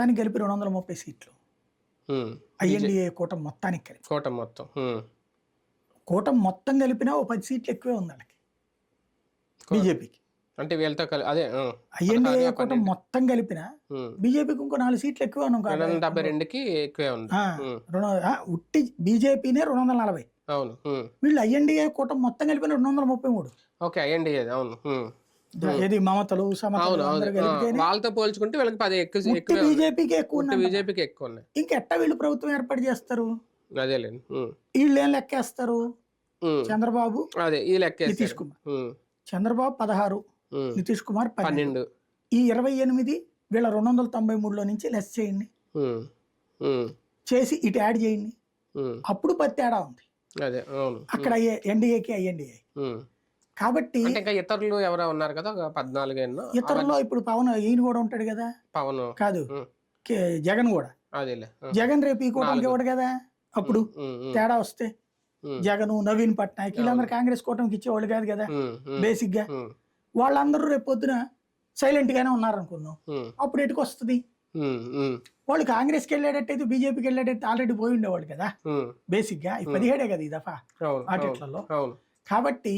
మొత్తానికి కలిపి రెండు వందల ముప్పై సీట్లు. ఐఎన్డిఏ కూటమి మొత్తానికి కలిపి కూటమి మొత్తం. కూటమి మొత్తం కలిపినా ఓ పది సీట్లు ఎక్కువే ఉంది వాళ్ళకి. బీజేపీకి. అంటే వీళ్ళతో కలి అదే. ఐఎన్డిఏ కూటమి మొత్తం కలిపినా. బీజేపీకి ఇంకో నాలుగు సీట్లు ఎక్కువే ఉన్నాం డెబ్బై రెండుకి ఎక్కువే ఉంది. ఉట్టి బీజేపీనే రెండు వందల నలభై. అవును. వీళ్ళు ఐఎన్డిఏ కూటమి మొత్తం కలిపిన రెండు వందల ముప్పై మూడు. ఓకే అది అవును. ఏది మమతలు వాళ్ళతో పోల్చుకుంటే వీళ్ళకి పది ఎక్కువ బీజేపీకి ఎక్కువ ఉన్నాయి. బీజేపీకి ఎక్కువ ఉన్నాయి. ఇంకెట్టా వీళ్ళు ప్రభుత్వం ఏర్పాటు చేస్తారు? అదేలేండి. వీళ్ళు ఏం లెక్కేస్తారు. చంద్రబాబు అదే ఈ లెక్క నితీష్ కుమార్. చంద్రబాబు పదహారు నితీష్ కుమార్ పన్నెండు. ఈ ఇరవై ఎనిమిది వీళ్ళ రెండు వందల తొంభై మూడులో నుంచి లెస్ చేయండి. చేసి ఇటు యాడ్ చేయండి. అప్పుడు పది తేడా ఉంది అక్కడ అయ్యే ఎన్డీఏకి ఐఎన్డీఏ. కాబట్టి ఇంకా ఇతరులు ఎవరో ఉన్నారు కదా పద్నాలుగు ఎన్నో ఇతరుల్లో ఇప్పుడు పవన్ ఈయన కూడా ఉంటాడు కదా పవన్ కాదు జగన్ కూడా. జగన్ రేపు ఈ కూటమికి ఇవ్వడు కదా అప్పుడు. తేడా వస్తే. జగన్ నవీన్ పట్నాయక్ వీళ్ళందరూ కాంగ్రెస్ కూటమికి ఇచ్చేవాళ్ళు కాదు కదా. బేసిక్గా. వాళ్ళందరూ రేపు పొద్దున సైలెంట్ గానే ఉన్నారనుకుందాం. అప్పుడు ఎటుకు వస్తుంది ఉమ్. ఉమ్. వాళ్ళు కాంగ్రెస్కి వెళ్ళేటట్టయితే బీజేపీకి వెళ్ళేటట్టు ఆల్రెడీ పోయి ఉండేవాళ్ళు కదా. బేసిక్గా పదిహేడే కదా ఈ దఫా అవును కాబట్టి